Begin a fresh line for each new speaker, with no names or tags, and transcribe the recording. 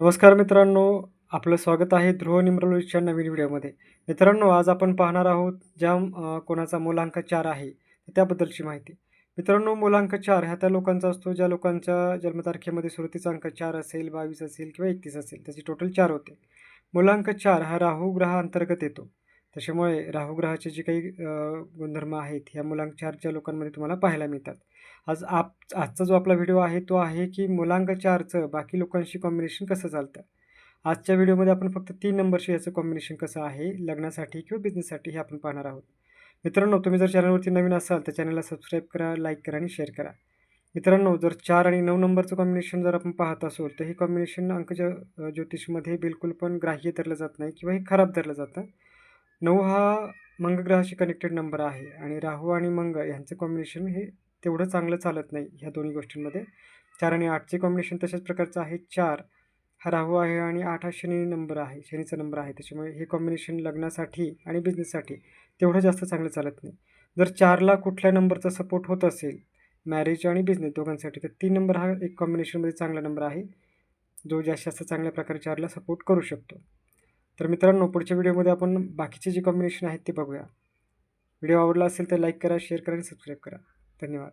नमस्कार मित्रांनो आपलं स्वागत आहे ध्रुव निम्रलोलीच्या नवीन व्हिडिओमध्ये. मित्रांनो आज आपण पाहणार आहोत ज्या कोणाचा मूलांक चार आहे त्याबद्दलची माहिती. मित्रांनो मूलांक चार ह्या त्या लोकांचा असतो ज्या लोकांच्या जन्मतारखेमध्ये सुरुवातीचा अंक चार असेल बावीस असेल किंवा एकतीस असेल त्याची टोटल चार होते. मूलांक चार हा राहू ग्रहाअंतर्गत येतो. त्याच्यामुळे राहुग्रहाचे जे काही गुणधर्म आहेत ह्या मुलांकचारच्या लोकांमध्ये तुम्हाला पाहायला मिळतात. आज आप आजचा जो आपला व्हिडिओ आहे तो आहे की मुलांक चारचं बाकी लोकांशी कॉम्बिनेशन कसं चालतं? आजच्या व्हिडिओमध्ये आपण फक्त तीन नंबरशी याचं कॉम्बिनेशन कसं आहे लग्नासाठी किंवा बिझनेससाठी हे आपण पाहणार आहोत. मित्रांनो तुम्ही जर चॅनलवरती नवीन असाल तर चॅनलला सबस्क्राईब करा लाईक करा आणि शेअर करा. मित्रांनो जर चार आणि नऊ नंबरचं कॉम्बिनेशन जर आपण पाहत असू तर हे कॉम्बिनेशन अंक ज्योतिषमध्ये बिलकुल पण ग्राह्य धरलं जात नाही किंवा हे खराब धरलं जातं. नऊ हा मंगग्रहाशी कनेक्टेड नंबर आहे आणि राहू आणि मंग यांचं कॉम्बिनेशन हे तेवढं चांगलं चालत नाही ह्या दोन्ही गोष्टींमध्ये. चार आणि आठचे कॉम्बिनेशन तशाच प्रकारचं आहे. चार हा राहू आहे आणि आठ हा शनी नंबर आहे. शनीचा नंबर आहे. त्याच्यामुळे हे कॉम्बिनेशन लग्नासाठी आणि बिझनेससाठी तेवढं जास्त चांगलं चालत नाही. जर चारला कुठल्या नंबरचा सपोर्ट होत असेल मॅरेज आणि बिझनेस दोघांसाठी तर तीन नंबर हा एक कॉम्बिनेशनमध्ये चांगला नंबर आहे. जो जास्त जास्त चांगल्या प्रकारे चारला सपोर्ट करू शकतो. तर मित्रांनो पुढच्या व्हिडिओमध्ये आपण बाकीचे जे कॉम्बिनेशन आहेत ते बघूया. व्हिडिओ आवडला असेल तर लाईक करा शेअर करा आणि सबस्क्राईब करा. धन्यवाद.